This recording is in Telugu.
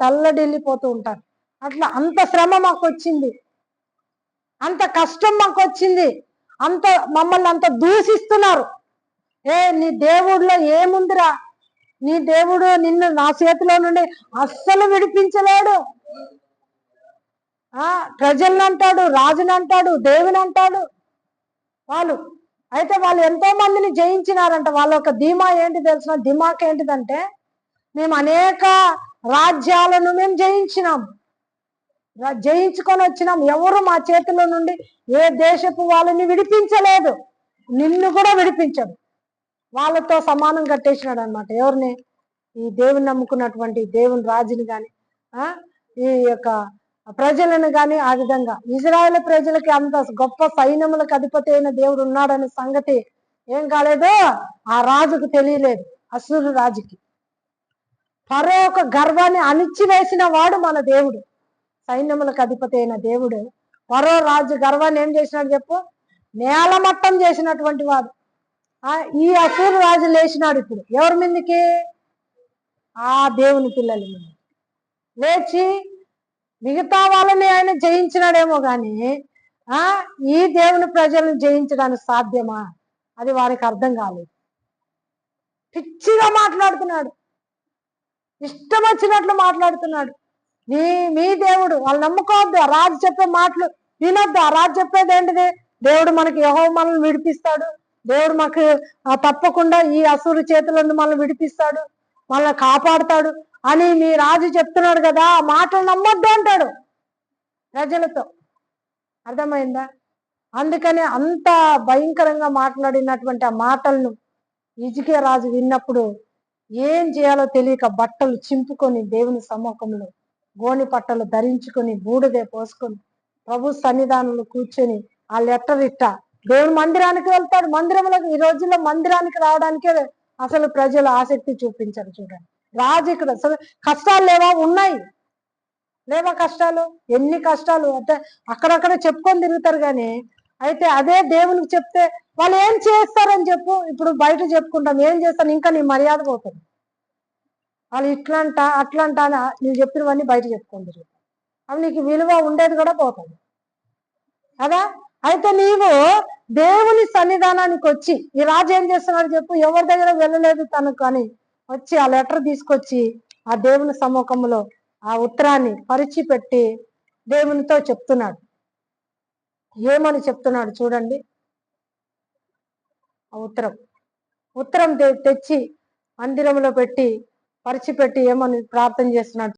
తల్లడిల్లిపోతూ ఉంటారు. అట్లా అంత శ్రమ మాకు వచ్చింది అంత కష్టం మాకు వచ్చింది అంత మమ్మల్ని అంత దూషిస్తున్నారు. ఏ నీ దేవుడిలో ఏముందిరా? నీ దేవుడు నిన్ను నా చేతిలో నుండి అస్సలు విడిపించలేడు. ఆ ప్రజల్ని అంటాడు రాజుని అంటాడు దేవుని అంటాడు వాళ్ళు అయితే వాళ్ళు ఎంతో మందిని జయించినారంట. వాళ్ళ యొక్క ధీమా ఏంటి తెలిసిన దిమాక్ ఏంటిదంటే మేము అనేక రాజ్యాలను మేము జయించినాం. జయించుకొని వచ్చినాం. ఎవరు మా చేతిలో నుండి ఏ దేశపు వాళ్ళని విడిపించలేదు. నిన్ను కూడా విడిపించడు. వాళ్ళతో సమానం కట్టేసినాడు అనమాట ఎవరిని? ఈ దేవుని నమ్ముకున్నటువంటి దేవుని రాజుని కానీ ఈ యొక్క ప్రజలను కానీ ఆ విధంగా. ఇజ్రాయెల్ ప్రజలకి అంత గొప్ప సైన్యములకు అధిపతి అయిన దేవుడు ఉన్నాడనే సంగతి ఏం కాలేదు. ఆ రాజుకు తెలియలేదు. అసూరు రాజుకి. ఫరో ఒక గర్వాన్ని అణిచివేసిన వాడు మన దేవుడు. సైన్యములకు అధిపతి అయిన దేవుడు. ఫరో రాజు గర్వాన్ని ఏం చేసినాడు చెప్పు? నేలమట్టం చేసినటువంటి వాడు. ఆ ఈ అసూరు రాజు లేచినాడు ఇప్పుడు. ఎవరి మీదకి? ఆ దేవుని పిల్లల మీద. లేచి మిగతా వాళ్ళని ఆయన జయించినాడేమో కానీ ఆ ఈ దేవుని ప్రజలను జయించడానికి సాధ్యమా? అది వారికి అర్థం కాలేదు. పిచ్చిగా మాట్లాడుతున్నాడు. ఇష్టం వచ్చినట్లు మాట్లాడుతున్నాడు. నీ మీ దేవుడు వాళ్ళు నమ్ముకోవద్దు. ఆ రాజు చెప్పే మాటలు వినొద్దు. ఆ రాజు చెప్పేది ఏంటిది దేవుడు మనకి యహో మనల్ని విడిపిస్తాడు. దేవుడు మాకు తప్పకుండా ఈ అసురు చేతుల నుండి మనల్ని విడిపిస్తాడు. మనల్ని కాపాడుతాడు అని మీ రాజు చెప్తున్నాడు కదా. ఆ మాటలు నమ్మొద్దు అంటాడు ప్రజలతో. అర్థమైందా? అందుకని అంత భయంకరంగా మాట్లాడినటువంటి ఆ మాటలను ఇజికే రాజు విన్నప్పుడు ఏం చేయాలో తెలియక బట్టలు చింపుకొని దేవుని సమ్మూఖంలో గోని పట్టలు ధరించుకొని బూడిదే పోసుకొని ప్రభు సన్నిధానంలో కూర్చొని ఆ లెటర్ ఇట్ట దేవుని మందిరానికి వెళ్తాడు. మందిరంలోకి ఈ రోజుల్లో మందిరానికి రావడానికే అసలు ప్రజలు ఆసక్తి చూపించారు చూడండి. రాజు ఇక్కడ అసలు కష్టాలు లేవా? ఉన్నాయి. లేవా కష్టాలు? ఎన్ని కష్టాలు? అంటే అక్కడక్కడ చెప్పుకొని తిరుగుతారు కానీ అయితే అదే దేవునికి చెప్తే వాళ్ళు ఏం చేస్తారని చెప్పు. ఇప్పుడు బయట చెప్పుకుంటాం. ఏం చేస్తాను ఇంకా నీ మర్యాద పోతుంది. వాళ్ళు ఇట్లంట అట్లంట అని నువ్వు చెప్పినవన్నీ బయట చెప్పుకొని అవి నీకు విలువ ఉండేది కూడా పోతుంది కదా? అయితే నీవు దేవుని సన్నిధానానికి వచ్చి ఈ రాజు ఏం చేస్తున్నాడు చెప్పు ఎవరి దగ్గర వెళ్ళలేదు తనకు అని వచ్చి ఆ లెటర్ తీసుకొచ్చి ఆ దేవుని సముఖంలో ఆ ఉత్తరాన్ని పరిచి పెట్టి దేవునితో చెప్తున్నాడు. ఏమని చెప్తున్నాడు చూడండి. ఆ ఉత్తరం. ఉత్తరం తె- తెచ్చి మందిరంలో పెట్టి పరిచిపెట్టి ఏమని ప్రార్థన చేస్తున్నాడు